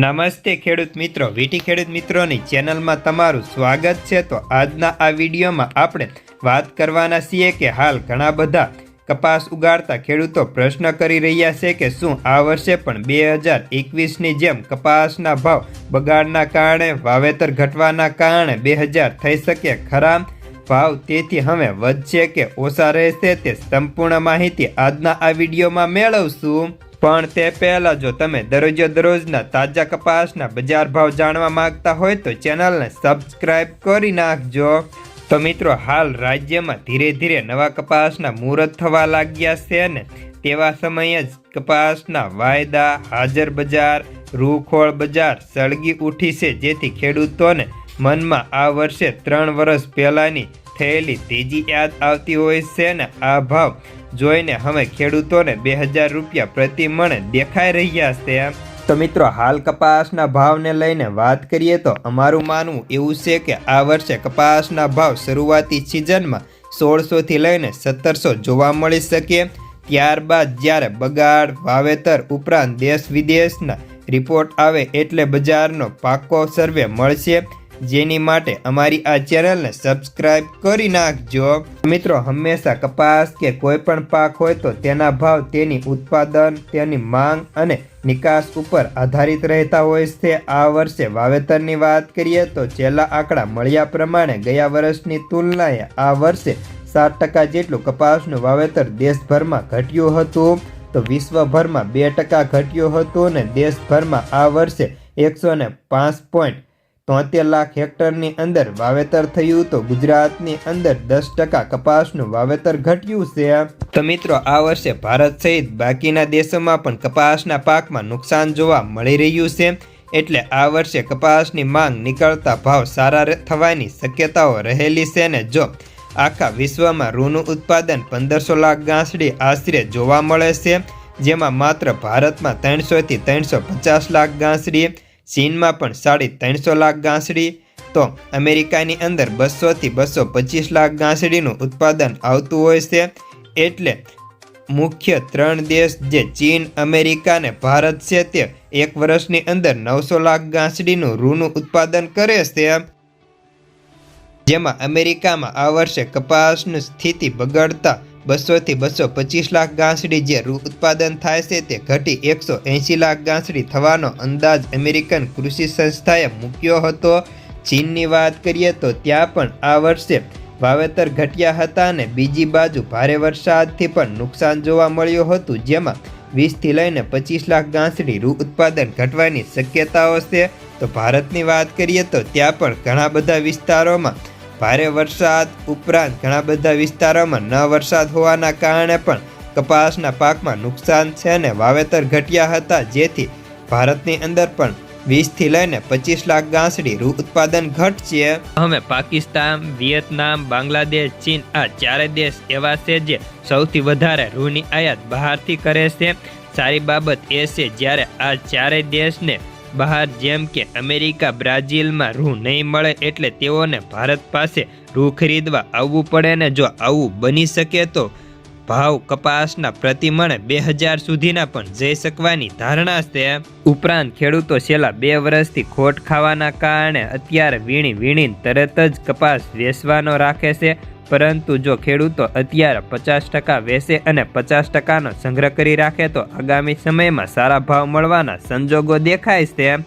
નમસ્તે ખેડૂત મિત્રો, વીટી ખેડૂત મિત્રોની ચેનલમાં તમારું સ્વાગત છે. તો આજના આ વિડીયોમાં આપણે વાત કરવાના છીએ કે હાલ ઘણા બધા કપાસ ઉગાડતા ખેડૂતો પ્રશ્ન કરી રહ્યા છે કે શું આ વર્ષે પણ બે હજાર એકવીસની જેમ કપાસના ભાવ બગાડના કારણે, વાવેતર ઘટવાના કારણે બે હજાર થઈ શકે? ખરા? ભાવ તેથી હવે વધશે કે ઓછા રહેશે તે સંપૂર્ણ માહિતી આજના આ વિડીયોમાં મેળવશું. પણ તે પહેલાં જો તમે દરરોજ દરરોજના તાજા કપાસના બજાર ભાવ જાણવા માંગતા હોય તો ચેનલને સબસ્ક્રાઇબ કરી નાખજો. તો મિત્રો, હાલ રાજ્યમાં ધીરે ધીરે નવા કપાસના મુહૂર્ત થવા લાગ્યા છે ને તેવા સમયે જ કપાસના વાયદા, હાજર બજાર, રૂખોળ બજાર સળગી ઉઠી છે. જેથી ખેડૂતોને મનમાં આ વર્ષે ત્રણ વર્ષ પહેલાંની થયેલી તેજી યાદ આવતી હોય છે ને આ ભાવ જોઈને હવે ખેડૂતોને બે હજાર રૂપિયા પ્રતિ મણ દેખાઈ રહ્યા છે. તો મિત્રો, હાલ કપાસના ભાવને લઈને વાત કરીએ તો અમારું માનવું એવું છે કે આ વર્ષે કપાસના ભાવ શરૂઆતી સિઝનમાં સોળસોથી લઈને સત્તરસો જોવા મળી શકે. ત્યારબાદ જ્યારે બગાડ, વાવેતર ઉપરાંત દેશ વિદેશના રિપોર્ટ આવે એટલે બજારનો પાકો સર્વે મળશે. જેની માટે અમારી આ ચેનલને સબસ્ક્રાઇબ કરી નાખજો. મિત્રો, હંમેશા કપાસ કે કોઈ પણ પાક હોય તો તેના ભાવ, તેની ઉત્પાદન, તેની માંગ અને નિકાસ ઉપર આધારિત રહેતા હોય છે. આ વર્ષે વાવેતરની વાત કરીએ તો છેલ્લા આંકડા મળ્યા પ્રમાણે ગયા વર્ષની તુલનાએ આ વર્ષે સાત ટકા જેટલું કપાસનું વાવેતર દેશભરમાં ઘટ્યું હતું. તો વિશ્વભરમાં બે ટકા ઘટ્યું હતું અને દેશભરમાં આ વર્ષે એકસો ને પાંચ પોઈન્ટ તોતેર લાખ હેક્ટરની અંદર વાવેતર થયું તો ગુજરાતની અંદર દસ ટકા કપાસનું વાવેતર ઘટ્યું છે. તો મિત્રો, આ વર્ષે ભારત સહિત બાકીના દેશોમાં પણ કપાસના પાકમાં નુકસાન જોવા મળી રહ્યું છે. એટલે આ વર્ષે કપાસની માંગ નીકળતા ભાવ સારા થવાની શક્યતાઓ રહેલી છે ને જો આખા વિશ્વમાં રૂનું ઉત્પાદન પંદરસો લાખ ગાંસડી આશરે જોવા મળે છે, જેમાં માત્ર ભારતમાં ત્રણસોથી ત્રણસો પચાસ લાખ ગાંસડી ચીનમાં પણ સાડી ત્રણસો લાખ ગાંસડી, તો અમેરિકાની અંદર બસોથી બસો પચીસ લાખ ગાંસડીનું ઉત્પાદન આવતું હોય છે. એટલે મુખ્ય ત્રણ દેશ જે ચીન, અમેરિકા અને ભારત છે તે એક વર્ષની અંદર નવસો લાખ ગાંસડીનું રૂનું ઉત્પાદન કરે છે. જેમાં અમેરિકામાં આ વર્ષે કપાસની સ્થિતિ બગડતા બસોથી બસો પચીસ લાખ ગાંસડી જે ઉત્પાદન થાય છે તે ઘટી એકસો એંશી લાખ ગાંસડી થવાનો અંદાજ અમેરિકન કૃષિ સંસ્થાએ મૂક્યો હતો. ચીનની વાત કરીએ તો ત્યાં પણ આ વર્ષે વાવેતર ઘટ્યા હતા અને બીજી બાજુ ભારે વરસાદથી પણ નુકસાન જોવા મળ્યું હતું, જેમાં વીસથી લઈને પચીસ લાખ ગાંસડી રૂ ઉત્પાદન ઘટવાની શક્યતાઓ છે. તો ભારતની વાત કરીએ તો ત્યાં પણ ઘણા બધા વિસ્તારોમાં ભારે વરસાદ ઉપરાંત ઘણા બધા વિસ્તારોમાં ન વરસાદ હોવાના કારણે પણ કપાસના પાકમાં નુકસાન છે અને વાવેતર ઘટ્યા હતા, જેથી ભારતની અંદર પણ વીસથી લઈને પચીસ લાખ ગાંસડી રૂ ઉત્પાદન છે હવે પાકિસ્તાન, વિયેતનામ, બાંગ્લાદેશ, ચીન, આ ચારે દેશ એવા છે જે સૌથી વધારે રૂની આયાત બહારથી કરે છે. સારી બાબત એ છે, જ્યારે આ ચારેય દેશને બહાર, જેમ કે અમેરિકા, બ્રાઝિલમાં રૂ નહીં મળે એટલે તેઓને ભારત પાસે રૂ ખરીદવા આવવું પડે ને જો આવું બની શકે તો ભાવ કપાસના પ્રતિમણે બે હજાર સુધીના પણ જઈ શકવાની ધારણા છે. ઉપરાંત ખેડૂતો છેલ્લા બે વર્ષથી ખોટ ખાવાના કારણે અત્યારે વીણી વીણીને તરત જ કપાસ વેચવાનો રાખે છે. પરંતુ જો ખેડૂતો અત્યારે પચાસ ટકા વેચે અને પચાસ ટકાનો સંગ્રહ કરી રાખે તો આગામી સમયમાં સારા ભાવ મળવાના સંજોગો દેખાય છે.